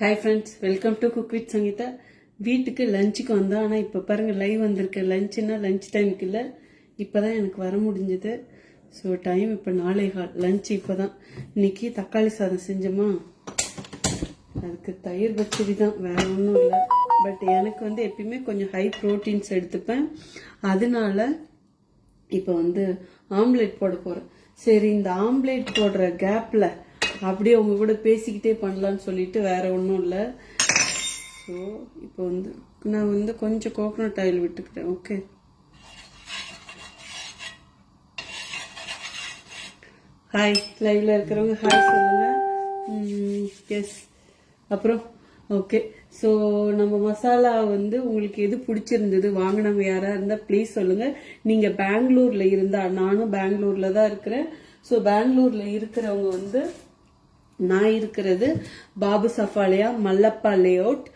Hi friends welcome to cook with Sangeetha வீட்டுக்கு லஞ்சுக்கு வந்தோம். ஆனால் இப்போ பாருங்கள் லைவ் வந்திருக்கு. லஞ்சுன்னா லஞ்ச் டைமுக்கு இல்லை. இப்போ தான் எனக்கு வர முடிஞ்சது. ஸோ டைம் இப்போ நாளை கால் லஞ்ச் இப்போ தான் இன்னைக்கு தக்காளி சாதம் செஞ்சோமா? அதுக்கு தயிர் பச்சடி தான். வேறு ஒன்றும் இல்லை. பட் எனக்கு வந்து எப்பயுமே கொஞ்சம் ஹை ப்ரோட்டீன்ஸ் எடுத்துப்பேன். அதனால இப்போ வந்து ஆம்லெட் போட போகிறேன் சரி இந்த ஆம்லேட் போடுற கேப்பில் அப்படியே உங்க கூட பேசிக்கிட்டே பண்ணலான்னு சொல்லிட்டு வேற ஒன்றும் இல்லை. ஸோ இப்போ வந்து நான் வந்து கொஞ்சம் கோகோனட் ஆயில் விட்டுக்கிட்டேன் ஓகே ஹாய் லைவ்ல இருக்கிறவங்க ஹாய் சொல்லுங்க. எஸ் அப்புறம் ஓகே ஸோ நம்ம மசாலா வந்து உங்களுக்கு எது பிடிச்சிருந்தது வாங்கினவங்க யாராக இருந்தால் ப்ளீஸ் சொல்லுங்கள் நீங்கள் பெங்களூரில் இருந்தால் நானும் பெங்களூரில் தான் இருக்கிறேன். ஸோ பெங்களூரில் இருக்கிறவங்க வந்து நான் இருக்கிறது பாபு சஃபாலயா மல்லப்பா லே அவுட்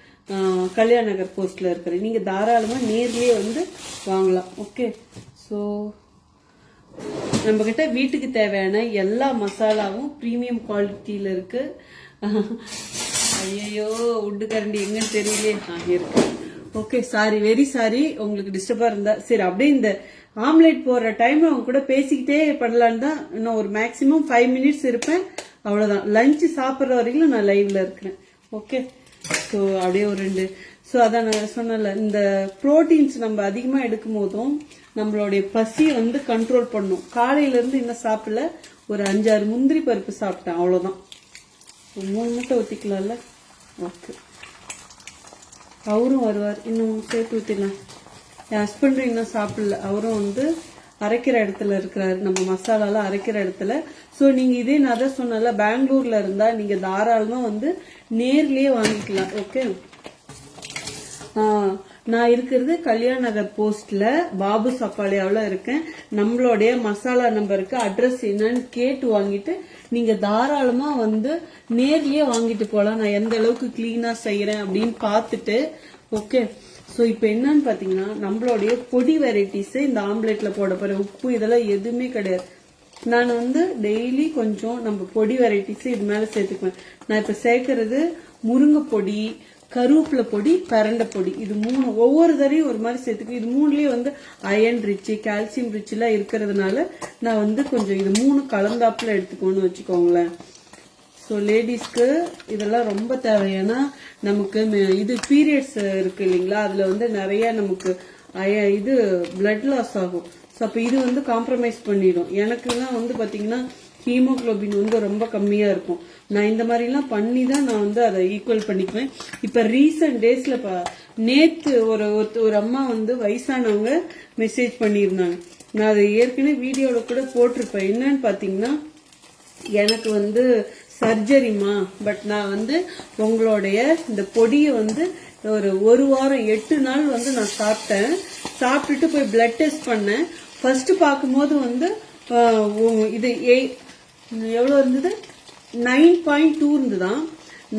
கல்யாண நகர் போஸ்ட்ல இருக்கிறேன். நீங்க தாராளமா நேர்லயே வந்து வாங்கலாம். ஓகே ஸோ நம்ம கிட்ட வீட்டுக்கு தேவையான எல்லா மசாலாவும் ப்ரீமியம் குவாலிட்டியில இருக்கு. ஐயோ உட்டு கரண்டி எங்கன்னு தெரியலையே. இருக்கு ஓகே சாரி வெரி சாரி உங்களுக்கு டிஸ்டர்பா இருந்தா சரி அப்படியே இந்த ஆம்லெட் போடுற டைமில் அவங்க கூட பேசிக்கிட்டே பண்ணலான்னு தான் இன்னும் ஒரு மேக்ஸிமம் ஃபைவ் மினிட்ஸ் இருப்பேன். அவ்வளோதான் லஞ்சு சாப்பிட்ற வரைக்கும் நான் லைவில் இருக்கிறேன். ஓகே ஸோ அப்படியே ஒரு ரெண்டு. ஸோ அதான் நான் சொன்னல இந்த ப்ரோட்டீன்ஸ் நம்ம அதிகமாக எடுக்கும் போதும் நம்மளுடைய பசியை வந்து கண்ட்ரோல் பண்ணும். காலையிலேருந்து இன்னும் சாப்பிடல. ஒரு அஞ்சாறு முந்திரி பருப்பு சாப்பிட்டேன். அவ்வளோதான் ஒரு மூணு முட்டை ஊற்றிக்கலாம்ல ஓகே அவரும் வருவார். இன்னும் சேர்த்து ஊற்றிடலாம் என் ஹஸ்பண்டும் இன்னும் சாப்பிடல. அவரும் வந்து அரைக்கிற இடத்துல இருக்கிறாரு. நம்ம மசாலாலாம் அரைக்கிற இடத்துல. ஸோ நீங்க இதே நான் தான் சொன்னல பெங்களூர்ல இருந்தா நீங்க தாராளமா வந்து நேர்லயே வாங்கிக்கலாம். ஓகே ஆஹ், நான் இருக்கிறது கல்யாண நகர் போஸ்ட்ல பாபு சப்பாலியாவில் இருக்கேன். நம்மளுடைய மசாலா நம்பருக்கு அட்ரஸ் என்னன்னு கேட்டு வாங்கிட்டு நீங்க தாராளமா வந்து நேர்லயே வாங்கிட்டு போகலாம் நான் எந்த அளவுக்கு கிளீனா செய்யறேன் அப்படின்னு பார்த்துட்டு ஓகே ஸோ இப்போ என்னன்னு பார்த்தீங்கன்னா நம்மளுடைய பொடி வெரைட்டிஸே இந்த ஆம்லெட்டில் போட போகிற உப்பு இதெல்லாம் எதுவுமே கிடையாது. நான் வந்து டெய்லி கொஞ்சம் நம்ம பொடி வெரைட்டிஸே இது மேலே சேர்த்துக்குவேன். நான் இப்போ சேர்க்கறது முருங்கை பொடி கருவேப்பிலை பொடி பரண்டை பொடி. இது மூணு ஒவ்வொரு தரையும் ஒரு மாதிரி சேர்த்துக்குவேன். இது மூணுலேயும் வந்து அயன் ரிச்சு கால்சியம் ரிச்சுலாம் இருக்கிறதுனால நான் வந்து கொஞ்சம் இது மூணு கலந்தாப்பில் எடுத்துக்கோன்னு வச்சுக்கோங்களேன். ஸோ லேடிஸ்க்கு இதெல்லாம் ரொம்ப தேவை. ஏன்னா நமக்கு இது பீரியட்ஸ் இருக்கு இல்லைங்களா? அதில் வந்து நிறைய நமக்கு இது பிளட் லாஸ் ஆகும். ஸோ அப்போ இது வந்து காம்ப்ரமைஸ் பண்ணிடும். எனக்குலாம் வந்து பார்த்தீங்கன்னா ஹீமோகுளோபின் வந்து ரொம்ப கம்மியாக இருக்கும். நான் இந்த மாதிரிலாம் பண்ணி தான் நான் வந்து அதை ஈக்குவல் பண்ணிக்குவேன். இப்போ ரீசெண்ட் டேஸில் நேற்று ஒரு ஒரு அம்மா வந்து வயசானவங்க மெசேஜ் பண்ணியிருந்தாங்க. நான் அதை ஏற்கனவே வீடியோவில் கூட போட்டிருப்பேன். என்னன்னு பார்த்தீங்கன்னா எனக்கு வந்து சர்ஜரிமா பட் நான் வந்து உங்களுடைய இந்த பொடியை வந்து ஒரு ஒரு வாரம் எட்டு நாள் வந்து நான் சாப்பிட்டேன். சாப்பிட்டுட்டு போய் பிளட் டெஸ்ட் பண்ணேன். ஃபர்ஸ்ட் பார்க்கும்போது வந்து ஆஹ், உ- இது ஏ எவ்வளோ இருந்தது? நைன் பாயிண்ட் டூ இருந்துதான்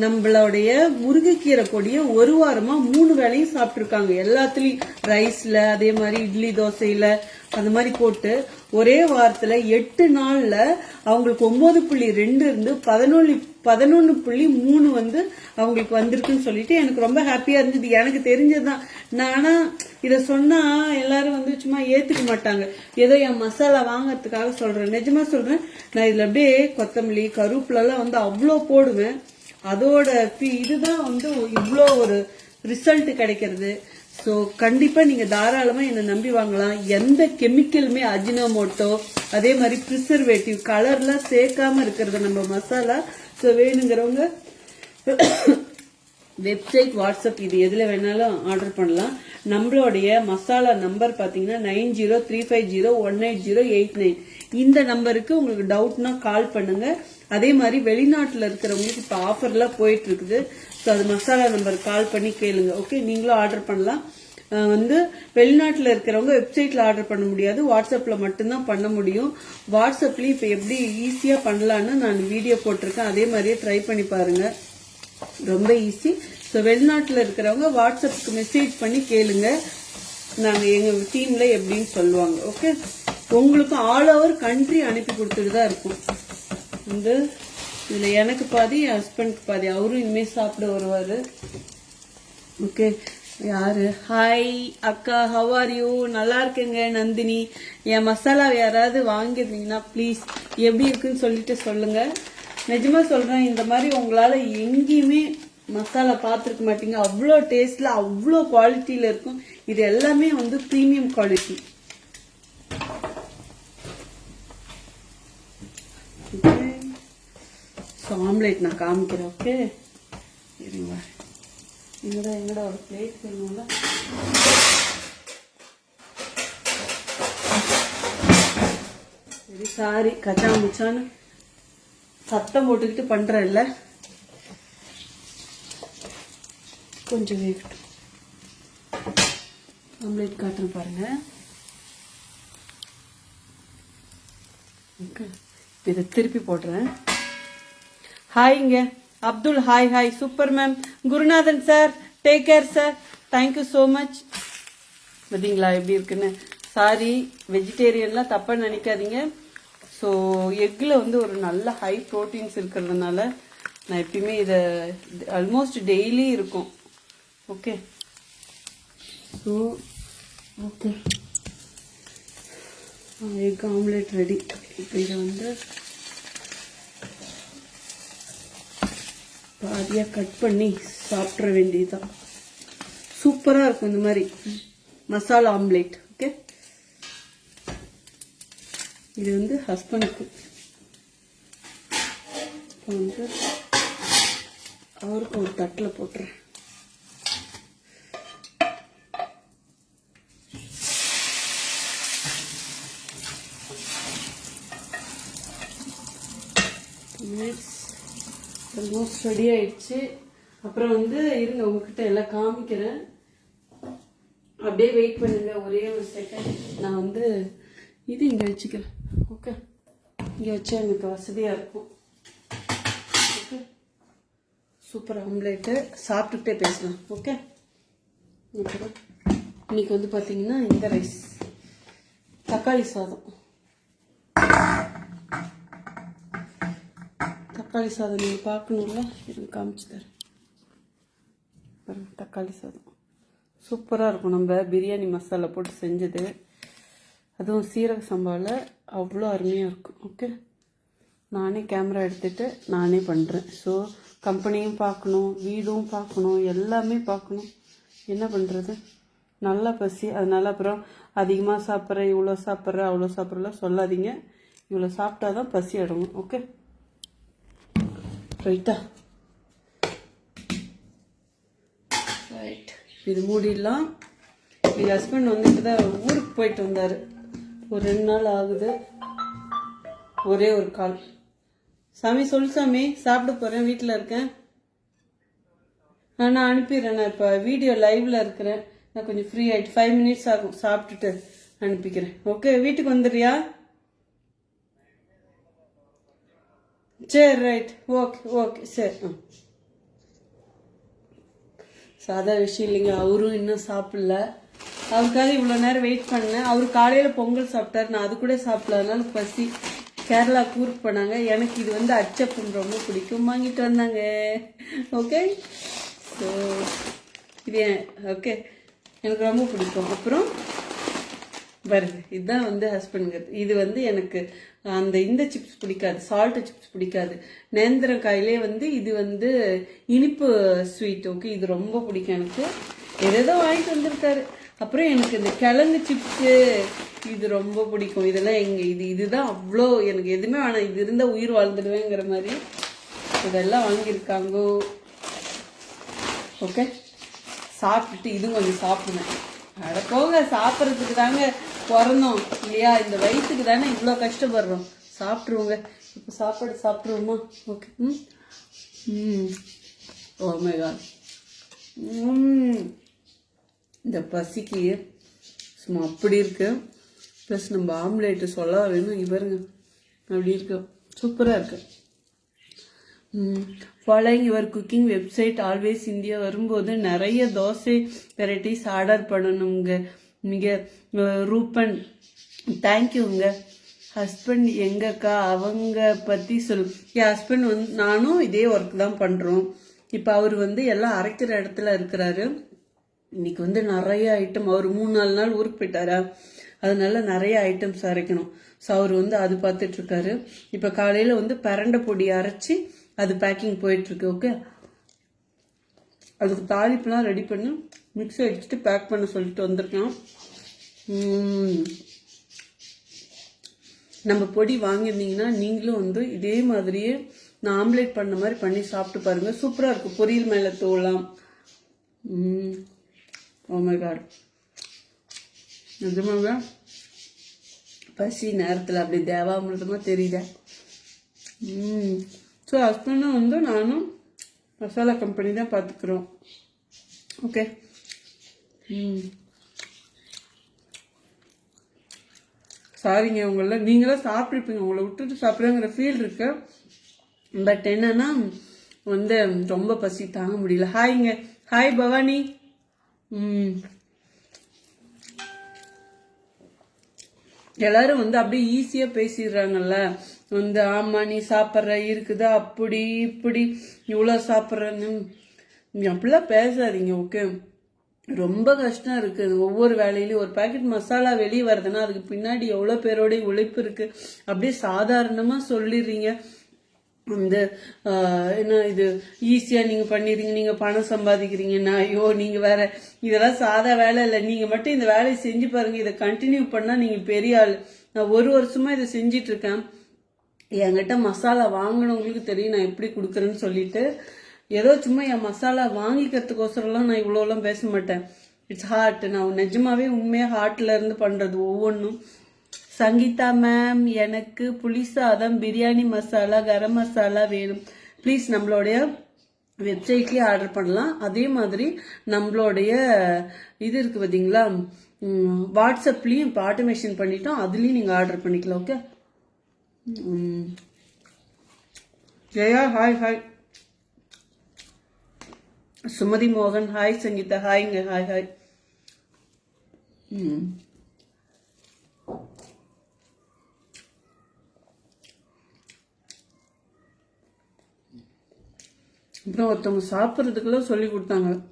நம்மளுடைய முருங்கைக்கீரை பொடியை ஒரு வாரமா மூணு வேளையும் சாப்பிட்ருக்காங்க எல்லாத்துலயும் ரைஸ்ல அதே மாதிரி இட்லி தோசையில அந்த மாதிரி போட்டு. ஒரே வாரத்துல எட்டு நாள்ல அவங்களுக்கு ஒன்பது புள்ளி ரெண்டு இருந்து பதினொன்று பதினொன்று புள்ளி மூணு வந்து அவங்களுக்கு வந்திருக்குன்னு சொல்லிட்டு எனக்கு ரொம்ப ஹாப்பியா இருந்தது. எனக்கு தெரிஞ்சதுதான். நானா இதை சொன்னா எல்லாரும் வந்து சும்மா ஏத்துக்க மாட்டாங்க. ஏதோ என் மசாலா வாங்கறதுக்காக சொல்றேன். நிஜமா சொல்றேன் நான் இதுல அப்படியே கொத்தமல்லி கருவேப்பிலை எல்லாம் வந்து அவ்வளோ போடுவேன். அதோட இதுதான் வந்து இவ்வளோ ஒரு ரிசல்ட் கிடைக்கிறது. ஸோ கண்டிப்பாக நீங்கள் தாராளமாக என்னை நம்பி வாங்கலாம். எந்த கெமிக்கலுமே அஜினோமோட்டோ அதே மாதிரி ப்ரிசர்வேட்டிவ் கலர்லாம் சேர்க்காம இருக்கிறது நம்ம மசாலா. ஸோ வேணுங்கிறவங்க வெப்சைட் வாட்ஸ்அப் இது எதில் வேணாலும் ஆர்டர் பண்ணலாம். நம்மளுடைய மசாலா நம்பர் பார்த்தீங்கன்னா nine zero three five zero one eight zero eight nine. இந்த நம்பருக்கு உங்களுக்கு டவுட்னா கால் பண்ணுங்கள் அதே மாதிரி வெளிநாட்டில் இருக்கிறவங்களுக்கு இப்போ ஆஃபர்லாம் போயிட்டு இருக்குது. ஸோ அது மசாலா நம்பர் கால் பண்ணி கேளுங்க. ஓகே நீங்களும் ஆர்டர் பண்ணலாம். வந்து வெளிநாட்டில் இருக்கிறவங்க வெப்சைட்டில் ஆர்டர் பண்ண முடியாது. வாட்ஸ்அப்பில் மட்டும்தான் பண்ண முடியும். வாட்ஸ்அப்லேயும் இப்போ எப்படி ஈஸியாக பண்ணலான்னு நான் வீடியோ போட்டிருக்கேன். அதே மாதிரியே ட்ரை பண்ணி பாருங்கள் ரொம்ப ஈஸி ஸோ வெளிநாட்டில் இருக்கிறவங்க வாட்ஸ்அப்புக்கு மெசேஜ் பண்ணி கேளுங்க. நாங்கள் எங்கள் டீமில் எப்படின்னு சொல்லுவாங்க. ஓகே உங்களுக்கு ஆல் ஓவர் கண்ட்ரி அனுப்பி கொடுத்துட்டு தான் இருக்கும். வந்து இதில் எனக்கு பாதி என் ஹஸ்பண்ட்க்கு பாதி. அவரும் இனிமேல் சாப்பிட வருவார். ஓகே யாரு? ஹாய் அக்கா ஹவ் ஆர் யூ நல்லா இருக்கேங்க நந்தினி. என் மசாலா யாராவது வாங்கிருந்தீங்கன்னா ப்ளீஸ் எப்படி இருக்குன்னு சொல்லிட்டு சொல்லுங்க. நிஜமா சொல்றேன் இந்த மாதிரி உங்களால எங்கேயுமே மசாலா பார்த்துருக்க மாட்டீங்க. அவ்வளோ டேஸ்ட்ல அவ்வளோ குவாலிட்டியில இருக்கும். இது எல்லாமே வந்து ப்ரீமியம் குவாலிட்டி ஸோ ஆம்லேட் நான் காமிக்கிறேன் ஓகே இருங்க. எங்கடா எங்கடா ஒரு பிளேட் வேணும்ல? சரி சாரி கச்சா முச்சான்னு சத்தம் போட்டுக்கிட்டு பண்றேன்ல. கொஞ்சம் வேகட்டும் ஆம்லேட் காட்டுறேன் பாருங்க. ஓகே இதை திருப்பி போடுறேன் ஹாய்ங்க. Abdul hi hi. Super ma'am. Gurunathan sir. Take care sir thank you so much பார்த்தீங்களா எப்படி இருக்குன்னு? சாரி வெஜிடேரியன்லாம் தப்பாக நினைக்காதீங்க. ஸோ எக்கில் வந்து ஒரு நல்ல ஹை ப்ரோட்டீன்ஸ் இருக்கிறதுனால நான் எப்பயுமே இதை ஆல்மோஸ்ட் டெய்லி இருக்கும். Okay so okay egg omelette ready இப்போ இதை வந்து பாதியாக கட் பண்ணி சாப்பிட்ற வேண்டியதுதான். சூப்பராக இருக்கும் இந்த மாதிரி. மசாலா ஆம்லேட் ஓகே இது வந்து ஹஸ்பண்டுக்கு. வந்து அவருக்கு ஒரு தட்டில் போட்டுறேன் மினிட்ஸ் ஆல்மோஸ்ட் ரெடி ஆயிடுச்சு. அப்புறம் வந்து இருங்க உங்ககிட்ட எல்லாம் காமிக்கிறேன். அப்படியே வெயிட் பண்ணுங்க ஒரே ஒரு செகண்ட் நான் வந்து இது இங்கே வச்சுக்கிறேன். ஓகே இங்கே வச்சா எனக்கு வசதியாக இருக்கும். ஓகே சூப்பர் ஆம்லேட்டு சாப்பிட்டுக்கிட்டே பேசலாம். ஓகே அப்புறம் இன்னைக்கு வந்து பார்த்தீங்கன்னா இந்த ரைஸ் தக்காளி சாதம். தக்காளி சாதம் நீங்கள் பார்க்கணுங்களா எனக்கு காமிச்சு தரேன். தக்காளி சாதம். சூப்பராக இருக்கும். நம்ம பிரியாணி மசாலா போட்டு செஞ்சது. அதுவும் சீரக சம்பாவில் அவ்வளோ அருமையாக இருக்கும். ஓகே நானே கேமரா எடுத்துகிட்டு நானே பண்ணுறேன் ஸோ கம்பெனியும் பார்க்கணும் வீடும் பார்க்கணும் எல்லாமே பார்க்கணும். என்ன பண்ணுறது நல்லா பசி. அதனால் அப்புறம் அதிகமாக சாப்பிட்றேன் இவ்வளோ சாப்பிட்றேன் அவ்வளோ சாப்பிட்றலாம் சொல்லாதீங்க. இவ்வளோ சாப்பிட்டா தான் பசி அடங்கும். ஓகே ரைட்டா ரைட் இது மூடிடலாம். எங்கள் ஹஸ்பண்ட் வந்துட்டு தான் ஊருக்கு போயிட்டு வந்தார். ஒரு ரெண்டு நாள் ஆகுது. ஒரே ஒரு கால். சாமி சொல்லு சாமி சாப்பிட போகிறேன் வீட்டில் இருக்கேன். நான் அனுப்பிடுறேன் நான் இப்போ வீடியோ லைவ்ல இருக்கிறேன். நான் கொஞ்சம் ஃப்ரீ ஆகிட்டு ஃபைவ் மினிட்ஸ் ஆகும். சாப்பிட்டுட்டு அனுப்பிக்கிறேன். ஓகே வீட்டுக்கு வந்துடுறியா? சரி ரைட் ஓகே ஓகே சரி ஆ சாதா விஷயம் இல்லைங்க. அவரும் இன்னும் சாப்பிடல. அவருக்காக இவ்வளோ நேரம் வெயிட் பண்ணேன். அவர் காலையில் பொங்கல் சாப்பிட்டாரு. நான் அது கூட சாப்பிடல. அதனால பசி. கேரளா கூருக்கு போனாங்க. எனக்கு இது வந்து அச்சப்பம் ரொம்ப பிடிக்கும். வாங்கிட்டு வந்தாங்க. ஓகே ஸோ இது ஓகே எனக்கு ரொம்ப பிடிக்கும். அப்புறம்? வருது இதுதான் வந்து ஹஸ்பண்டுங்கிறது இது வந்து எனக்கு அந்த இந்த சிப்ஸ் பிடிக்காது சால்ட் சிப்ஸ் பிடிக்காது. நேந்திரக்காயிலே வந்து இது வந்து இனிப்பு ஸ்வீட் ஓகே இது ரொம்ப பிடிக்கும் எனக்கு. எதேதோ வாங்கிட்டு வந்திருக்காரு. அப்புறம் எனக்கு இந்த கிழங்கு சிப்ஸு இது ரொம்ப பிடிக்கும். இதெல்லாம் எங்கள் இது இதுதான் அவ்வளோ எனக்கு எதுவுமே வேணாம். இது இருந்தால் உயிர் வாழ்ந்துடுவேங்கிற மாதிரி இதெல்லாம் வாங்கியிருக்காங்கோ. ஓகே சாப்பிட்டுட்டு இதுவும் கொஞ்சம் சாப்பிடுவேன் அட போங்க சாப்பிட்றதுக்கு தாங்க பிறந்தோம் இல்லையா? இந்த வயிற்றுக்கு தானே இவ்வளோ கஷ்டப்படுறோம். சாப்பிட்ருவோங்க இப்போ சாப்பாடு சாப்பிட்ருவோமா ஓகே ம். ம். Oh ஓமேகா இந்த பசிக்கு சும்மா அப்படி இருக்கு. ப்ளஸ் நம்ம ஆம்லேட்டு சொல்ல வேணும்? இவருங்க அப்படி இருக்கு. சூப்பராக இருக்கு. Following your cooking website always India வரும்போது நிறைய தோசை வெரைட்டிஸ் ஆர்டர் பண்ணணுங்க மிக ரூபன். தேங்க்யூங்க ஹஸ்பண்ட் எங்கக்கா அவங்க பற்றி சொல் என் ஹஸ்பண்ட் வந்து நானும் இதே ஒர்க் தான் பண்ணுறோம் இப்போ அவர் வந்து எல்லாம் அரைக்கிற இடத்துல இருக்கிறாரு. இன்னைக்கு வந்து நிறைய ஐட்டம் அவர் மூணு நாலு நாள் ஊருக்கு போயிட்டாரா? அதனால நிறைய ஐட்டம்ஸ் அரைக்கணும். ஸோ அவர் வந்து அது பார்த்துட்டு இருக்காரு இப்போ காலையில் வந்து பரண்டை பொடி அரைச்சி அது பேக்கிங் போயிட்டுருக்கு ஓகே அதுக்கு தாளிப்புலாம் ரெடி பண்ணி. மிக்ஸி அடிச்சுட்டு பேக் பண்ண சொல்லிட்டு வந்திருக்கேன். நம்ம பொடி வாங்கியிருந்தீங்கன்னா நீங்களும் வந்து இதே மாதிரியே நான் ஆம்லேட் பண்ண மாதிரி பண்ணி சாப்பிட்டு பாருங்க. சூப்பராக இருக்கும் பொரியல் மேலே தோலாம். ஓ oh நிஜமாக பசி நேரத்தில் அப்படி தேவாமிரதமாக தெரியுதா. ஸோ ஹஸ்பண்டும் வந்து நானும் மசாலா கம்பெனி தான் பார்த்துக்குறோம் ஓகே சாரிங்க உங்கள நீங்களும் சாப்பிட்ருப்பீங்க உங்களை விட்டுட்டு சாப்பிட்றங்கிற ஃபீல் இருக்கு. பட் என்னன்னா வந்து ரொம்ப பசி தாங்க முடியல. ஹாய்ங்க ஹாய் பவானி. ம். எல்லாரும் வந்து அப்படியே ஈஸியாக பேசிடுறாங்கல்ல. வந்து ஆமா நீ சாப்பிட்ற இருக்குதா அப்படி இப்படி. இவ்வளோ சாப்பிட்றன்னு. நீ அப்படிலாம் பேசாதீங்க ஓகே ரொம்ப கஷ்டம் இருக்குது ஒவ்வொரு வேலையிலையும் ஒரு பாக்கெட் மசாலா வெளியே வருதுன்னா அதுக்கு பின்னாடி எவ்வளோ பேரோடைய உழைப்பு இருக்குது அப்படியே சாதாரணமாக சொல்லிடுறீங்க. இந்த என்ன இது ஈஸியாக நீங்கள் பண்ணிடுறீங்க. நீங்கள் பணம் சம்பாதிக்கிறீங்கன்னா ஐயோ நீங்கள் வேற இதெல்லாம் சாதா வேலை இல்லை. நீங்கள் மட்டும் இந்த வேலையை செஞ்சு பாருங்கள் இதை கண்டினியூ பண்ணால் நீங்கள் பெரிய ஆள். நான் ஒரு வருஷமாக இதை செஞ்சிட்ருக்கேன் என்கிட்ட மசாலா வாங்கினவங்களுக்கு தெரியும். நான் எப்படி கொடுக்குறேன்னு சொல்லிட்டு ஏதோ சும்மா என் மசாலா வாங்கிக்கிறதுக்கோசரம்லாம் நான் இவ்வளோலாம் பேச மாட்டேன். இட்ஸ் ஹார்ட் நான் நிஜமாவே உண்மையாக ஹார்ட்ல இருந்து பண்ணுறது ஒவ்வொன்றும் சங்கீதா மேம் எனக்கு புளி சாதம் பிரியாணி மசாலா கரம் மசாலா வேணும். ப்ளீஸ் நம்மளுடைய வெப்சைட்லேயே ஆர்டர் பண்ணலாம். அதே மாதிரி நம்மளுடைய இது இருக்கு பார்த்தீங்களா வாட்ஸ்அப்லேயும் இப்போ ஆட்டோமேஷன் பண்ணிட்டோம். அதுலேயும் நீங்கள் ஆர்டர் பண்ணிக்கலாம் okay Jaya hi hi Sumathi மோகன் ஹாய் சங்கீதா ஹாய்ங்க ஹாய் ஹாய். ம். அப்புறம் ஒருத்தவங்க சாப்பிட்றதுக்கெல்லாம் சொல்லி கொடுத்தாங்க.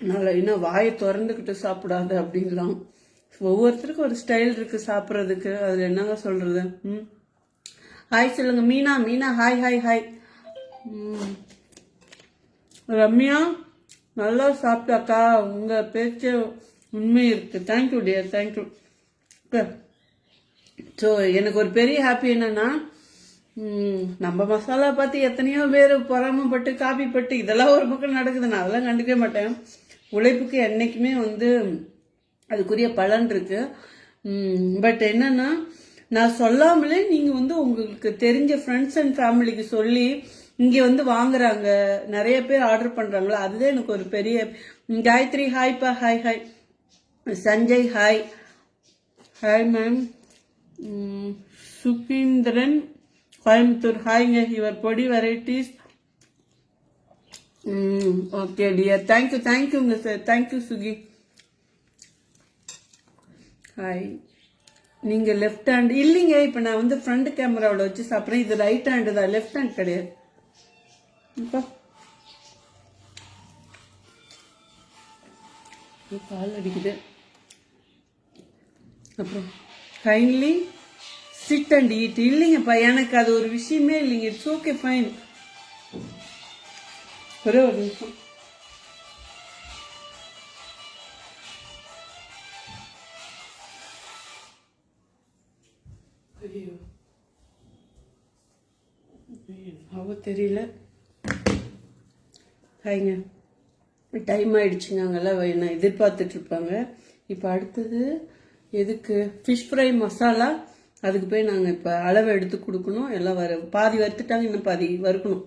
நல்லா இன்னும் வாயை திறந்துக்கிட்டு சாப்பிடாத அப்படின்லாம் ஒவ்வொருத்தருக்கும் ஒரு ஸ்டைல் இருக்கு சாப்பிட்றதுக்கு. அதில் என்னங்க சொல்றது? ம். ஹாய் சொல்லுங்க Meena Meena hi hi hi. ம். ரம்யா நல்லா சாப்பிட்டாக்கா உங்கள் பேச்சு உண்மை இருக்குது தேங்க்யூ டியர் தேங்க்யூ ஸோ எனக்கு ஒரு பெரிய ஹாப்பி என்னென்னா நம்ம மசாலா பார்த்து எத்தனையோ பேர் பொறாமப்பட்டு காப்பி பட்டு இதெல்லாம் ஒரு பக்கம் நடக்குது. நான் அதெல்லாம் கண்டுக்கவே மாட்டேன். உழைப்புக்கு என்றைக்குமே வந்து அதுக்குரிய பலன் இருக்குது பட் என்னென்னா நான் சொல்லாமலே நீங்கள் வந்து உங்களுக்கு தெரிஞ்ச ஃப்ரெண்ட்ஸ் அண்ட் ஃபேமிலிக்கு சொல்லி இங்கே வந்து வாங்குறாங்க. நிறைய பேர் ஆர்டர் பண்ணுறாங்களோ அதுதான் எனக்கு ஒரு பெரிய Gayathri ஹாய்ப்பா hi hi Sanjay hi hi ma'am Sugindran Coimbatore. ஹாய்ங்க your பொடி varieties okay dear thank you தேங்க்யூங்க sir thank you Suki hi நீங்கள் லெஃப்ட் ஹேண்ட் இல்லைங்க இப்போ நான் வந்து ஃப்ரண்ட் கேமராவில் வச்சு சாப்பிட்றேன். இது ரைட் ஹேண்டு தான். லெஃப்ட் ஹேண்ட் கிடையாது. கால் அடிக்குது. அப்புறம் கைண்ட்லி சிட் அண்ட் ஈட் இல்லைங்கப்பா எனக்கு அது ஒரு விஷயமே இல்லைங்க. இட்ஸ் ஓகே ஃபைன் ஒரே ஒரு நிமிஷம். தெரியல. ஹைங்க. டைம் ஆயிடுச்சுங்க அங்கெல்லாம் என்ன எதிர்பார்த்துட்டு இருப்பாங்க. இப்போ அடுத்தது எதுக்கு? ஃபிஷ் ஃப்ரை மசாலா அதுக்கு போய் நாங்கள் இப்போ அளவு எடுத்து கொடுக்கணும். எல்லாம் வர பாதி வறுத்துட்டாங்க இன்னும் பாதி வறுக்கணும்.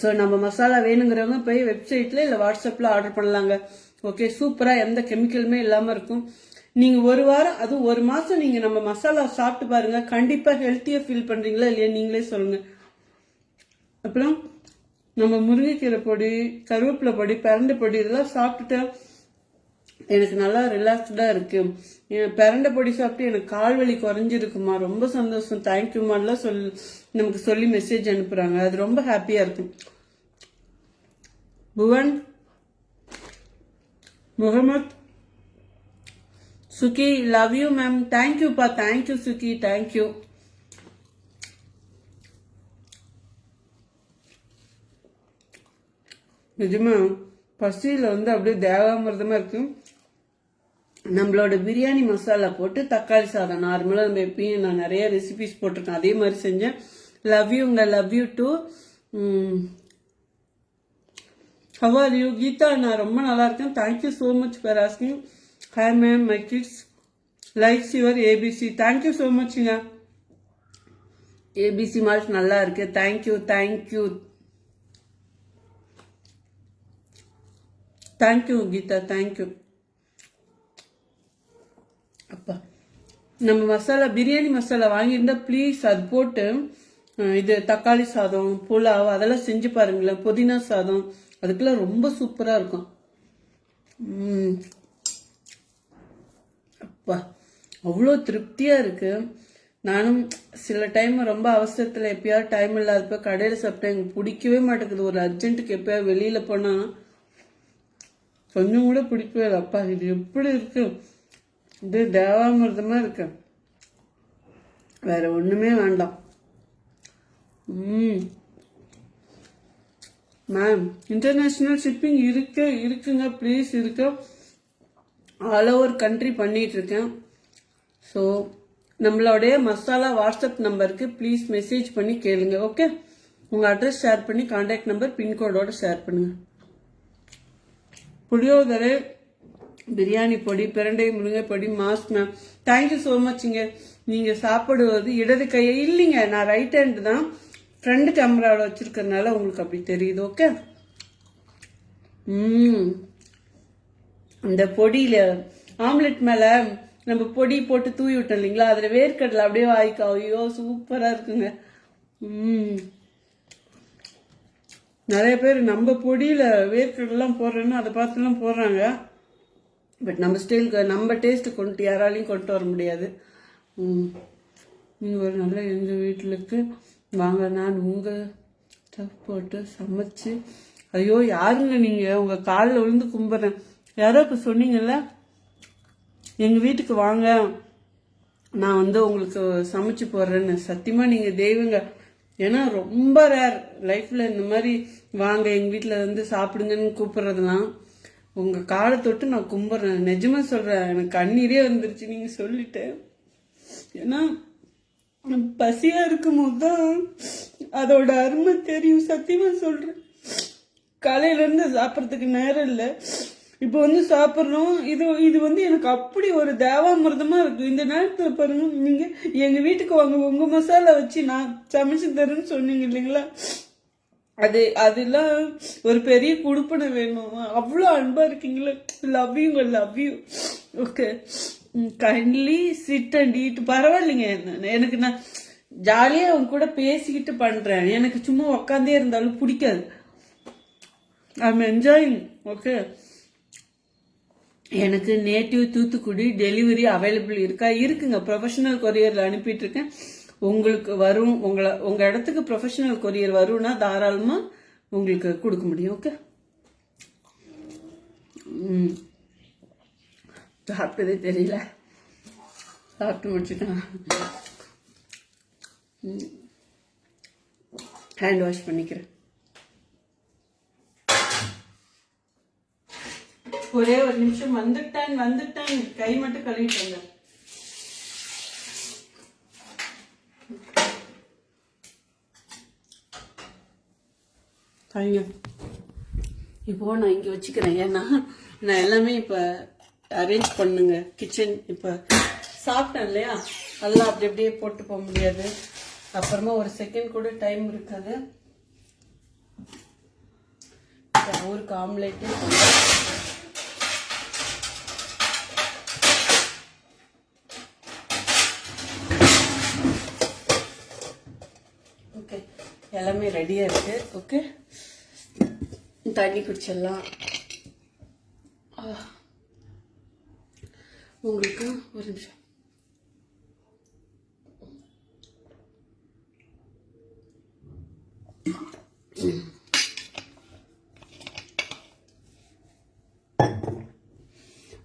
ஸோ நம்ம மசாலா வேணுங்கிறவங்க போய் வெப்சைட்டில் இல்லை வாட்ஸ்அப்பில் ஆர்டர் பண்ணலாங்க. ஓகே சூப்பராக எந்த கெமிக்கலுமே இல்லாமல் இருக்கும். நீங்கள் ஒரு வாரம் அதுவும் ஒரு மாதம் நீங்கள் நம்ம மசாலா சாப்பிட்டு பாருங்க. கண்டிப்பாக ஹெல்த்தியாக ஃபீல் பண்ணுறீங்களா இல்லையா நீங்களே சொல்லுங்கள் அப்புறம் நம்ம முருங்கைக்கீரை பொடி கருவேப்பிலை பொடி பரண்டை பொடி இதெல்லாம் சாப்பிட்டுட்டு எனக்கு நல்லா ரிலாக்ஸ்டாக இருக்கு. என் பிரண்டை பொடி சாப்பிட்டு எனக்கு கால் வலி குறைஞ்சிருக்குமா? ரொம்ப சந்தோஷம். தேங்க்யூமாலாம் சொல் நமக்கு சொல்லி மெசேஜ் அனுப்புகிறாங்க அது ரொம்ப ஹாப்பியாக இருக்கும் Bhuvan Mohammed Suki love you ma'am தேங்க்யூப்பா thank you Suki thank you நிஜமா பசியில் வந்து அப்படியே தேவாமிரதமாக இருக்கும் நம்மளோட பிரியாணி மசாலா போட்டு தக்காளி சாதம். நார்மலாக நம்ம எப்பயும் நான் நிறைய ரெசிபிஸ் போட்டிருக்கேன். அதே மாதிரி செஞ்சேன். லவ் யூங்க love you too how are you Geetha நான் ரொம்ப நல்லா இருக்கேன். Thank you so much for asking her ma'am my kids likes your ABC thank you so மச்ங்க ABC mark நல்லா இருக்கு. Thank you thank you thank you Geetha thank you அப்பா நம்ம மசாலா பிரியாணி மசாலா வாங்கியிருந்தா please அது போட்டு இது தக்காளி சாதம் புலாவ் அதெல்லாம் செஞ்சு பாருங்களேன். புதினா சாதம் அதுக்கெல்லாம் ரொம்ப சூப்பராக இருக்கும். ம். அப்பா அவ்வளோ திருப்தியாக இருக்குது நானும் சில டைம் ரொம்ப அவசரத்தில் எப்பயாவது டைம் இல்லாதப்ப கடையில் சாப்பிட்டா எனக்கு பிடிக்கவே மாட்டேங்குது. ஒரு அர்ஜென்ட்டுக்கு எப்போயாவது வெளியில் போனால் கொஞ்சம் கூட பிடிக்கவே இல்லை. அப்பா இது எப்படி இருக்கு? இது தேவாமிர்தமாக இருக்கு. வேற ஒன்றுமே வேண்டாம். ம். மேம் இன்டர்நேஷ்னல் ஷிப்பிங் இருக்கு இருக்குங்க. ப்ளீஸ் இருக்கு? ஆல் ஓவர் கண்ட்ரி பண்ணிகிட்ருக்கேன் ஸோ நம்மளுடைய மசாலா வாட்ஸ்அப் நம்பருக்கு ப்ளீஸ் மெசேஜ் பண்ணி கேளுங்க ஓகே உங்கள் அட்ரஸ் ஷேர் பண்ணி கான்டாக்ட் நம்பர் பின்கோடோட ஷேர் பண்ணுங்கள் புளியோதரை பிரியாணி பொடி பிரண்டை முருங்கை பொடி mask ma'am thank you so மச்ங்க நீங்கள் சாப்பிடுவது இடது கையை இல்லைங்க நான் ரைட் ஹேண்டு தான் ஃப்ரண்ட் கேமராவில் வச்சுருக்கறனால உங்களுக்கு அப்படி தெரியுது ஓகே ம் இந்த பொடியில் ஆம்லெட் மேலே நம்ம பொடி போட்டு தூவி விட்டோம் இல்லைங்களா? அதில் வேர்க்கடலை அப்படியே வாய்க்கா. ஐயோ சூப்பராக இருக்குங்க. நிறைய பேர் நம்ம பொடியில் வேர்க்கடலாம் போடுறேன்னு அதை பார்த்துலாம் போடுறாங்க. பட் நம்ம ஸ்டைலுக்கு நம்ம டேஸ்ட்டு கொண்டு யாராலையும் கொண்டு வர முடியாது. ம். நீங்கள் ஒரு நல்ல எங்கள் வீட்டிலுக்கு வாங்க. நான் உங்கள் ஸ்டஃப் போட்டு சமைச்சு ஐயோ யாருங்க நீங்கள் உங்கள் காலில் விழுந்து கும்பிட்றேன் யாரோ இப்போ சொன்னீங்கல்ல? எங்கள் வீட்டுக்கு வாங்க. நான் வந்து உங்களுக்கு சமைச்சு போடுறேன்னு. சத்தியமாக நீங்கள் தெய்வங்க. ஏன்னா ரொம்ப ரேர் லைஃப்பில் இந்த மாதிரி வாங்க எங்கள் வீட்டில் வந்து சாப்பிடுங்கன்னு கூப்பிட்றதுலாம் உங்கள் காலை தொட்டு நான் கும்பிட்றேன். நிஜமாக சொல்கிறேன் எனக்கு கண்ணீரே வந்துருச்சு. நீங்கள் சொல்லிட்டேன் ஏன்னா பசியாக இருக்கும்போது தான் அதோட அருமை தெரியும். சத்தியமாக சொல்கிறேன் காலையிலேருந்து சாப்பிட்றதுக்கு நேரம் இல்லை. இப்போ வந்து சாப்பிட்றோம் இது இது வந்து எனக்கு அப்படி ஒரு தேவாமிர்தமாக இருக்கு. இந்த நேரத்தில் பாருங்க நீங்கள் எங்கள் வீட்டுக்கு வாங்க உங்கள் மசாலா வச்சு நான் சமைச்சு தரேன்னு சொன்னீங்க இல்லைங்களா? அது அதெல்லாம் ஒரு பெரிய குடுப்பனை வேணும். அவ்வளோ அன்பாக இருக்கீங்களா. லவ் யூங்க love you okay kindly sit and eat பரவாயில்லைங்க. என்ன- எனக்கு நான் ஜாலியாக அவங்க கூட பேசிக்கிட்டு பண்ணுறேன் எனக்கு சும்மா உக்காந்தே இருந்தாலும் பிடிக்காது. ஐ எம் என்ஜாயிங் ஓகே எனக்கு நேட்டிவ் தூத்துக்குடி டெலிவரி அவைலபிள் இருக்கா? இருக்குங்க. ப்ரொஃபஷனல் கொரியரில் அனுப்பிட்டு இருக்கேன் உங்களுக்கு வரும். உங்களை உங்கள் இடத்துக்கு ப்ரொஃபஷனல் கொரியர் வரும்னா தாராளமாக உங்களுக்கு கொடுக்க முடியும். ஓகே ம். சாப்பிட்டதே தெரியல. சாப்பிட்டு முடிச்சுட்டேன். ஹேண்ட் வாஷ் பண்ணிக்கிறேன். ஒரே ஒரு நிமிஷம் வந்துட்டேன் வந்துட்டேன். கை மட்டும் கழுவிட்டு வந்தேன். தாங்க இப்போ நான் இங்கே வச்சுக்கிறேன். ஏன்னா நான் எல்லாமே இப்போ அரேஞ்ச் பண்ணுங்க. கிச்சன் இப்போ சாப்பிட்டேன் இல்லையா? அதெல்லாம் அப்படி அப்படியே போட்டு போக முடியாது. அப்புறமா ஒரு செகண்ட் கூட டைம் இருக்காது. ஒரு ஊருக்கு ஆம்லேட்டு ஓகே எல்லாமே ரெடியாக இருக்கு. ஓகே தண்ணி குடிச்சிடலாம். உங்களுக்கு ஒரு நிமிஷம்.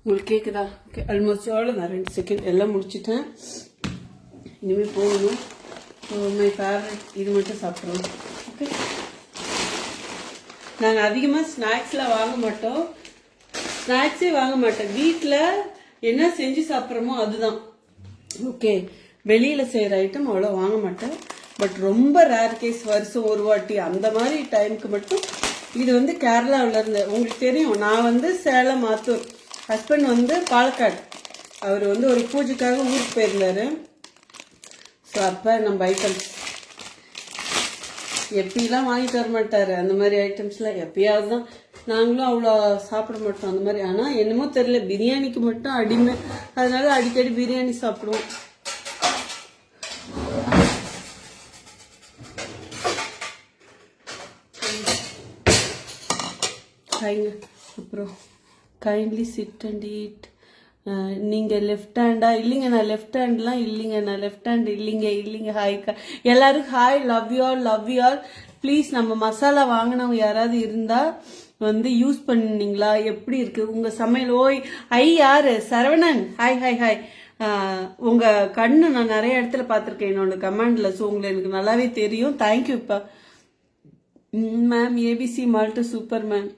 உங்களுக்கு கேட்குதா ஓகே ஆல்மோஸ்ட் அவ்வளோதான் ரெண்டு செகண்ட் எல்லாம் முடிச்சிட்டேன். இனிமேல் போகணும் மை ஃபேவரட் இது மட்டும் சாப்பிட்றோம். ஓகே நாங்கள் அதிகமாக ஸ்நாக்ஸ்லாம் வாங்க மாட்டோம். ஸ்நாக்ஸே வாங்க மாட்டேன் வீட்டில் என்ன செஞ்சு சாப்பிட்றோமோ அதுதான். ஓகே வெளியில் செய்கிற ஐட்டம் அவ்வளோ வாங்க மாட்டேன் பட் ரொம்ப ரேர் கேஸ் வருஷம் ஒரு வாட்டி. அந்த மாதிரி டைமுக்கு மட்டும் இது வந்து கேரளாவில் இருந்து உங்களுக்கு தெரியும் நான் வந்து சேலம் ஆத்தூர். ஹஸ்பண்ட் வந்து பாலக்காடு. அவர் வந்து ஒரு பூஜைக்காக ஊருக்கு போயிருந்தாரு. ஸோ அப்போ நம்ம ஐட்டம்ஸ் எப்படிலாம் வாங்கிட்டு வர மாட்டார்? அந்த மாதிரி ஐட்டம்ஸ்லாம் எப்பயாவது தான் நாங்களும் அவ்வளோ சாப்பிட மாட்டோம் அந்த மாதிரி. ஆனால் என்னமோ தெரியல பிரியாணிக்கு மட்டும் அடிமை. அதனால அடிக்கடி பிரியாணி சாப்பிடுவோம். ஹாய்ங்க அப்புறம் கைண்ட்லி சிட் அண்ட் ஈட் நீங்கள் லெஃப்ட் ஹேண்டா இல்லைங்க நான் லெஃப்ட் ஹேண்ட்லாம் இல்லைங்க நான் லெஃப்ட் ஹேண்ட் இல்லைங்க இல்லைங்க ஹாய் எல்லாரும் hi love you all love you all please நம்ம மசாலா வாங்கினவங்க யாராவது இருந்தால் வந்து யூஸ் பண்ணீங்களா எப்படி இருக்குது உங்கள் சமையல் ஓய் ஐ யார்? சரவணன். ஹாய் ஹாய் ஹாய் உங்கள் கண்ணு நான் நிறைய இடத்துல பார்த்துருக்கேன் என்னோட கமாண்டில் ஸோ உங்களுக்கு எனக்கு நல்லாவே தெரியும். தேங்க்யூ இப்போ ma'am ABC malt super ma'am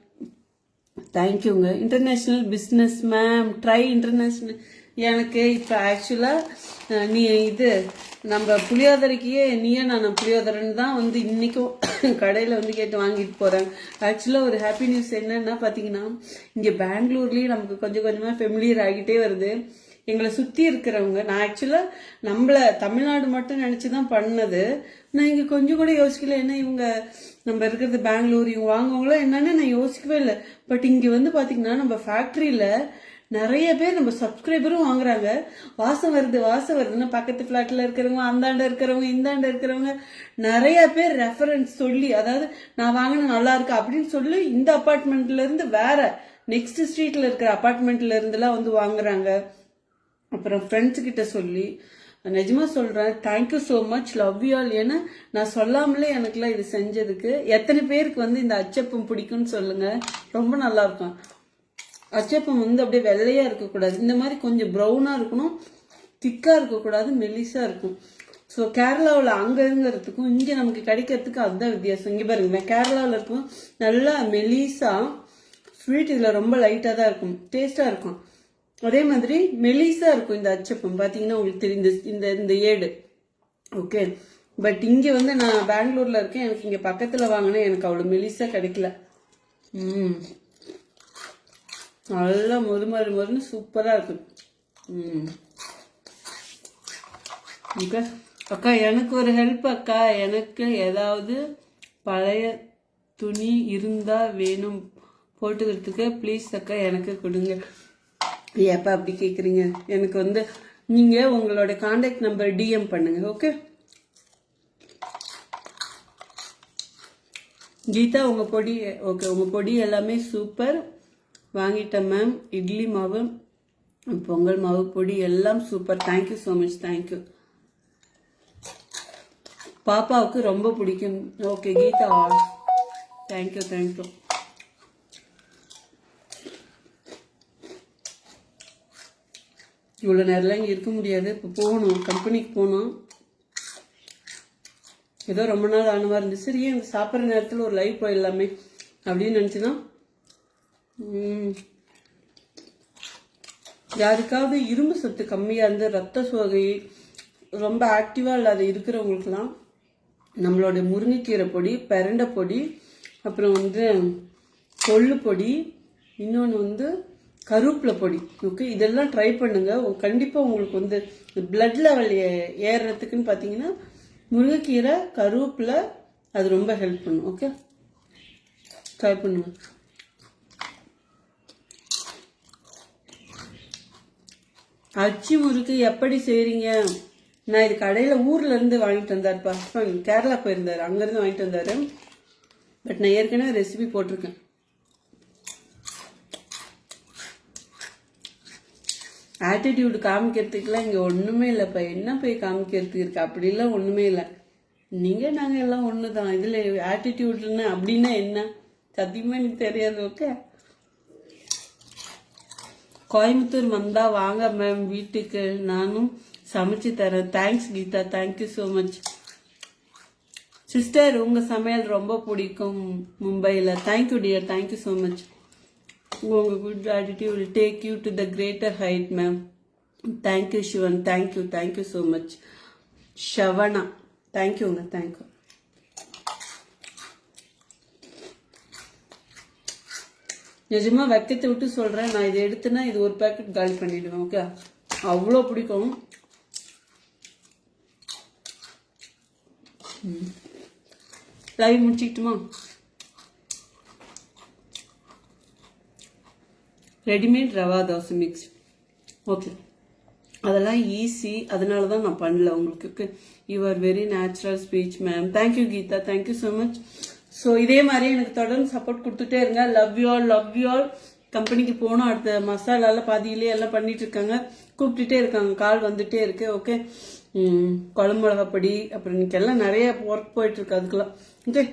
தேங்க்யூங்க international business ma'am try international எனக்கு இப்போ ஆக்சுவலாக நீ இது நம்ம புளியோதரைக்கே நீயே நான் புளியோதரைன்னு தான் வந்து இன்றைக்கும் கடையில் வந்து கேட்டு வாங்கிட்டு போகிறேன் ஆக்சுவலாக ஒரு ஹாப்பி நியூஸ் என்னென்னா பார்த்தீங்கன்னா இங்கே பெங்களூர்லேயும் நமக்கு கொஞ்சம் கொஞ்சமாக ஃபெமிலியர் ஆகிட்டே வருது. எங்களை சுற்றி இருக்கிறவங்க நான் ஆக்சுவலாக நம்மள தமிழ்நாடு மட்டும் நினச்சி தான் பண்ணது. நான் இங்கே கொஞ்சம் கூட யோசிக்கல. என்ன இவங்க நம்ம இருக்கிறது பெங்களூர் இவங்க வாங்குவாங்களோ என்னன்னு நான் யோசிக்கவே இல்லை. பட் இங்கே வந்து பார்த்தீங்கன்னா நம்ம ஃபேக்ட்ரியில் நிறைய பேர் நம்ம சப்ஸ்கிரைபரும் வாங்குறாங்க. வாசம் வருது வாசம் வருதுன்னா பக்கத்து ஃப்ளாட்டில் இருக்கிறவங்க அந்தாண்ட இருக்கிறவங்க இந்தாண்ட இருக்கிறவங்க நிறைய பேர் ரெஃபரன்ஸ் சொல்லி அதாவது நான் வாங்கின நல்லா இருக்கு அப்படின்னு சொல்லி இந்த அப்பார்ட்மெண்ட்ல இருந்து வேற நெக்ஸ்ட் ஸ்ட்ரீட்ல இருக்கிற அப்பார்ட்மெண்ட்ல இருந்துலாம் வந்து வாங்குறாங்க. அப்புறம் ஃப்ரெண்ட்ஸ் கிட்ட சொல்லி நான் நிஜமா சொல்கிறேன் thank you so much love you all ஏன்னா நான் சொல்லாமலே எனக்குலாம் இது செஞ்சதுக்கு. எத்தனை பேருக்கு வந்து இந்த அச்சப்பம் பிடிக்கும்னு சொல்லுங்கள் ரொம்ப நல்லாயிருக்கும் அச்சப்பம் வந்து அப்படியே வெள்ளையாக இருக்கக்கூடாது. இந்த மாதிரி கொஞ்சம் ப்ரௌனாக இருக்கணும் திக்காக இருக்கக்கூடாது மெலிசா இருக்கும். ஸோ கேரளாவில் அங்கே இருங்கிறதுக்கும் இங்கே நமக்கு கிடைக்கிறதுக்கு அதுதான் வித்தியாசம். இங்கே பாருங்க கேரளாவில் இருக்கும். நல்லா மெலிசாக ஸ்வீட் இதில் ரொம்ப லைட்டாக தான் இருக்கும். டேஸ்ட்டாக இருக்கும். அதே மாதிரி மெலிசா இருக்கும் இந்த அச்சப்பம். பார்த்தீங்கன்னா உங்களுக்கு தெரியும் இந்த- இந்த இந்த ஏடு. ஓகே பட் இங்கே வந்து நான் பெங்களூரில் இருக்கேன். எனக்கு இங்கே பக்கத்தில் வாங்கினேன் எனக்கு அவ்வளோ மெலிசா கிடைக்கல. ம். நல்லா மொறு மறு மொறுன்னு சூப்பராக இருக்கும். ம். ஓகே அக்கா எனக்கு ஒரு ஹெல்ப் அக்கா. எனக்கு ஏதாவது பழைய துணி இருந்தால் வேணும். போட்டுக்கிறதுக்கு ப்ளீஸ் அக்கா எனக்கு கொடுங்க. ஏப்பா அப்படி கேட்குறீங்க எனக்கு வந்து நீங்கள் உங்களோட காண்டாக்ட் நம்பர் டிஎம் பண்ணுங்க ஓகே கீதா உங்கள் பொடி ஓகே உங்கள் பொடி எல்லாமே சூப்பர் வாங்கிட்டேன் மேம் இட்லி மாவு பொங்கல் மாவு பொடி எல்லாம் super thank you so much thank you பாப்பாவுக்கு ரொம்ப பிடிக்கும். ஓகே கீதா. தேங்க்யூ தேங்க்யூ இவ்வளோ நேரம்லாம் இங்கே இருக்க முடியாது. இப்போ போகணும். கம்பெனிக்கு போகணும் ஏதோ ரொம்ப நாள் ஆனவாக இருந்துச்சு. சரி ஏன் சாப்பிட்ற நேரத்தில் ஒரு லைவ் போயிடலாமே அப்படின்னு நினச்சினா யாருக்காவது இரும்பு சத்து கம்மியாக இருந்து ரத்த சோகை ரொம்ப ஆக்டிவாக இல்லாத இருக்கிறவங்களுக்குலாம் நம்மளோட முருங்கைக்கீரை பொடி பிரண்டை பொடி அப்புறம் வந்து கொள்ளு பொடி இன்னொன்று வந்து கருவேப்பிலை பொடி. ஓகே இதெல்லாம் ட்ரை பண்ணுங்கள் கண்டிப்பாக உங்களுக்கு வந்து பிளட் லெவல் ஏறுறதுக்குன்னு பார்த்தீங்கன்னா முருங்கைக்கீரை கருவேப்பிலை அது ரொம்ப ஹெல்ப் பண்ணும். ஓகே ட்ரை பண்ணுங்க. அச்சி முறுக்கு எப்படி செய்கிறீங்க நான் இது கடையில் ஊர்லேருந்து வாங்கிட்டு வந்தார் ஹஸ்பண்ட் கேரளா போயிருந்தார். அங்கேருந்து வாங்கிட்டு வந்தாரு. பட் நான் ஏற்கனவே ரெசிபி போட்டிருக்கேன். ஆட்டிடியூடு காமிக்கிறதுக்குலாம் இங்கே ஒன்றுமே இல்லைப்பா என்ன போய் காமிக்கிறதுக்கு இருக்கு? அப்படிலாம் ஒன்றுமே இல்லை. நீங்கள் நாங்கள் எல்லாம் ஒன்று தான் இதில் ஆட்டிடியூடுன்னு அப்படின்னா என்ன? சத்தியமாக எனக்கு தெரியாது ஓகே கோயம்புத்தூர் வந்தால் வாங்க மேம் வீட்டுக்கு. நானும் சமைச்சு தரேன். Thanks Geetha. Thank you so much sister உங்கள் சமையல் ரொம்ப பிடிக்கும் மும்பையில். Thank you dear thank you so much உங்கள் good attitude will take you to the greater height ma'am thank you Sivan thank you thank you so much Shavana தேங்க்யூங்க thank you நிஜமா வெக்கத்தை விட்டு சொல்கிறேன் நான் இதை எடுத்தேன்னா இது ஒரு பேக்கெட் காலி பண்ணிவிடுவேன் ஓகே அவ்வளோ பிடிக்கும். Live முடிச்சுக்கிட்டுமா? Readymade rava dosa mix okay அதெல்லாம் ஈஸி அதனால தான் நான் பண்ணல உங்களுக்கு you are very natural speech ma'am thank you Geetha thank you so much so இதே மாதிரி எனக்கு தொடர்ந்து சப்போர்ட் கொடுத்துட்டே இருங்க. Love you all love you all கம்பெனிக்கு போகணும். அடுத்த மசாலால பாதியிலே எல்லாம் பண்ணிட்டு இருக்காங்க. கூப்பிட்டுட்டே இருக்காங்க. கால் வந்துட்டே இருக்கு. ஓகே குழம்பு மிளகாப்பொடி அப்புறம் இன்னைக்கு எல்லாம் நிறைய ஒர்க் போயிட்டு இருக்கு. அதுக்கெல்லாம். ஓகே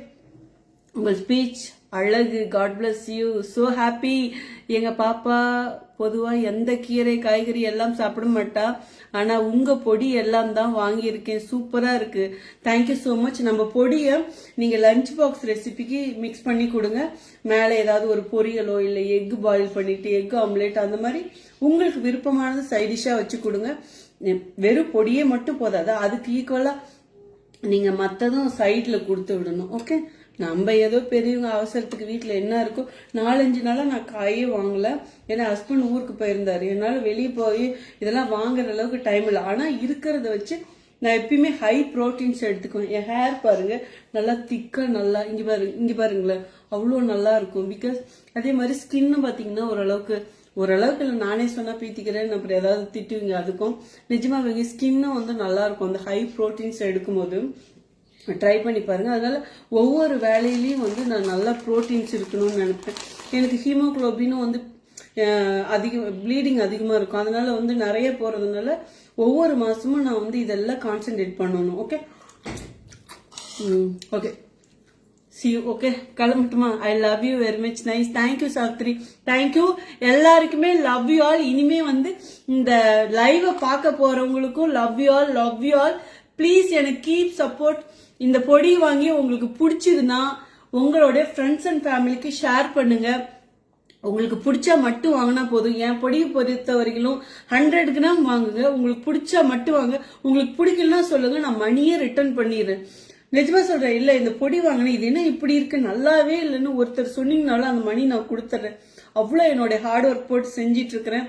உங்கள் ஸ்பீச் அழகு. God bless you so happy எங்கள் பாப்பா பொதுவாக எந்த கீரை காய்கறி எல்லாம் சாப்பிட மாட்டா. ஆனால் உங்கள் பொடி எல்லாம் தான் வாங்கியிருக்கேன். சூப்பராக இருக்குது தேங்க்யூ ஸோ மச் நம்ம பொடியை நீங்கள் லஞ்ச் பாக்ஸ் ரெசிபிக்கு மிக்ஸ் பண்ணி கொடுங்க. மேலே ஏதாவது ஒரு பொரியலோ இல்லை எக் பாயில் பண்ணிவிட்டு எக் ஆம்லேட் அந்த மாதிரி உங்களுக்கு விருப்பமானது சைடிஷாக வச்சு கொடுங்க. வெறும் பொடியே மட்டும் போதாது. அதுக்கு ஈக்குவலாக நீங்கள் மற்றதும் சைடில் கொடுத்து விடணும். ஓகே நம்ம ஏதோ பெரியவங்க அவசரத்துக்கு வீட்டில் என்ன இருக்கோ நாலஞ்சு நாளாக நான் காயே வாங்கல. ஏன்னா ஹஸ்பண்ட் ஊருக்கு போயிருந்தார். என்னால் வெளியே போய் இதெல்லாம் வாங்குற அளவுக்கு டைம் இல்லை. ஆனால் இருக்கிறத வச்சு நான் எப்பயுமே ஹை ப்ரோட்டீன்ஸ் எடுத்துக்குவேன். என் ஹேர் பாருங்க நல்லா திக்காக நல்லா இங்கே பாரு இங்கே பாருங்களேன். அவ்வளோ நல்லா இருக்கும். பிகாஸ் அதே மாதிரி ஸ்கின்னு பார்த்தீங்கன்னா ஓரளவுக்கு ஓரளவுக்கு இல்லை நானே சொன்னால் பீத்திக்கிறேன். அப்புறம் ஏதாவது திட்டுவீங்க அதுக்கும். நிஜமாவே ஸ்கின்னும் வந்து நல்லாயிருக்கும் அந்த ஹை ப்ரோட்டீன்ஸ் எடுக்கும்போது. ட்ரை பண்ணி பாருங்கள் அதனால் ஒவ்வொரு வேலையிலையும் வந்து நான் நல்லா ப்ரோட்டீன்ஸ் இருக்கணும்னு நினைப்பேன். எனக்கு ஹீமோகுளோபினும் வந்து அதிக அதிகம் ப்ளீடிங் அதிகமாக இருக்கும். அதனால் வந்து நிறைய போகிறதுனால ஒவ்வொரு மாதமும் நான் வந்து இதெல்லாம் கான்சென்ட்ரேட் பண்ணணும். Okay okay C okay கிளம்பட்டுமா? I love you very much nice thank you Sastri thank you எல்லாருக்குமே லவ் யூ ஆல் இனிமே வந்து இந்த லைவை பார்க்க போகிறவங்களுக்கும் love you all love you all please எனக்கு கீப் சப்போர்ட் இந்த பொடி வாங்கி உங்களுக்கு பிடிச்சதுன்னா உங்களுடைய ஃப்ரெண்ட்ஸ் அண்ட் ஃபேமிலிக்கு ஷேர் பண்ணுங்க. உங்களுக்கு பிடிச்சா மட்டும் வாங்கினா போதும். என் பொடியை பொறுத்த வரைக்கும் ஹண்ட்ரட் கிராம் வாங்குங்க. உங்களுக்கு பிடிச்சா மட்டும் வாங்க. உங்களுக்கு பிடிக்கலன்னா சொல்லுங்க. நான் மணியே ரிட்டர்ன் பண்ணிடுறேன். நிஜமா சொல்றேன். இல்ல இந்த பொடி வாங்கினேன். இது என்ன இப்படி இருக்கு? நல்லாவே இல்லைன்னு ஒருத்தர் சொன்னீங்கனாலும் அந்த மணி நான் கொடுத்துட்றேன். அவ்வளோ என்னுடைய ஹார்ட் ஒர்க் போட்டு செஞ்சிட்டு இருக்கிறேன்.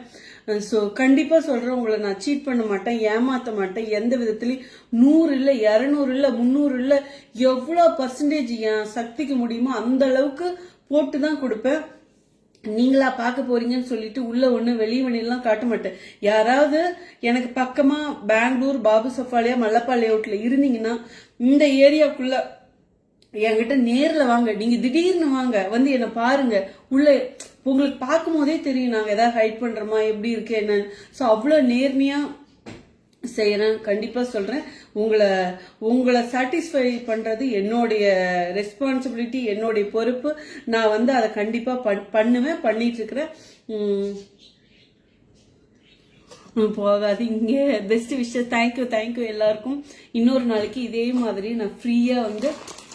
ஸோ கண்டிப்பாக சொல்கிறேன் உங்களை நான் சீட் பண்ண மாட்டேன் ஏமாற்ற மாட்டேன் எந்த விதத்துலயும் நூறு இல்லை இரநூறு இல்லை முந்நூறு இல்லை எவ்வளோ பர்சன்டேஜ் என் சக்திக்கு முடியுமோ அந்த அளவுக்கு போட்டு தான் கொடுப்பேன். நீங்களா பார்க்க போறீங்கன்னு சொல்லிட்டு உள்ள ஒன்று வெளியே வெளியெல்லாம் காட்ட மாட்டேன். யாராவது எனக்கு பக்கமா பெங்களூர் பாபு சஃபாலியா மல்லப்பா லேஅவுட்ல இருந்தீங்கன்னா இந்த ஏரியாக்குள்ள என்கிட்ட நேரில் வாங்க. நீங்க திடீர்னு வாங்க. வந்து என்னை பாருங்க. உள்ள உங்களுக்கு பார்க்கும்போதே தெரியும் நாங்கள் எதாவது ஹைட் பண்ணுறோமா எப்படி இருக்கு என்னன்னு ஸோ அவ்வளோ நேர்மையாக செய்கிறேன் கண்டிப்பாக சொல்கிறேன் உங்களை உங்களை சாட்டிஸ்ஃபை பண்ணுறது என்னுடைய ரெஸ்பான்சிபிலிட்டி என்னுடைய பொறுப்பு. நான் வந்து அதை கண்டிப்பாக பண்- பண்ணுவேன் பண்ணிகிட்ருக்கிறேன் போகாது. இங்கே போகாதீங்க பெஸ்ட் விஷயம் தேங்க்யூ தேங்க்யூ எல்லாருக்கும். இன்னொரு நாளைக்கு இதே மாதிரி நான் ஃப்ரீயாக வந்து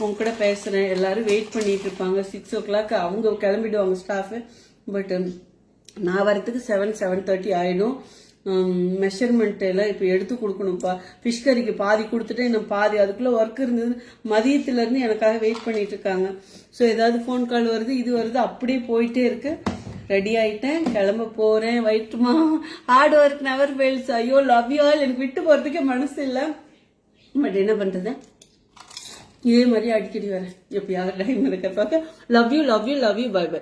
உங்க கூட பேசுறேன். எல்லாரும் வெயிட் பண்ணிட்டு இருப்பாங்க. சிக்ஸ் ஓ கிளாக் அவங்க கிளம்பிடுவாங்க ஸ்டாஃபு பட் um, நான் வரதுக்கு செவன் செவன் தேர்ட்டி ஆயிடும். Um, மெஷர்மெண்ட் எல்லாம் இப்போ எடுத்து கொடுக்கணும்ப்பா. ஃபிஷ் கறிக்கு பாதி கொடுத்துட்டு இன்னும் பாதி அதுக்குள்ளே ஒர்க் இருந்தது. மதியத்துலேருந்து எனக்காக வெயிட் பண்ணிட்டு இருக்காங்க. ஸோ ஏதாவது ஃபோன் கால் வருது இது வருது அப்படியே போயிட்டே இருக்கு. ரெடி ஆயிட்டேன். கிளம்ப போறேன். வயிற்றுமா ஹார்ட் ஒர்க் நெவர் ஃபெயில்ஸ் ஐயோ லவ் யூ ஆல் எனக்கு விட்டு போறதுக்கே மனசு இல்லை. பட் என்ன பண்றது? இதே மாதிரி அடிக்கடி வரேன் எப்பயாவது டைம் இருக்க பார்க்க love you love you love you bye bye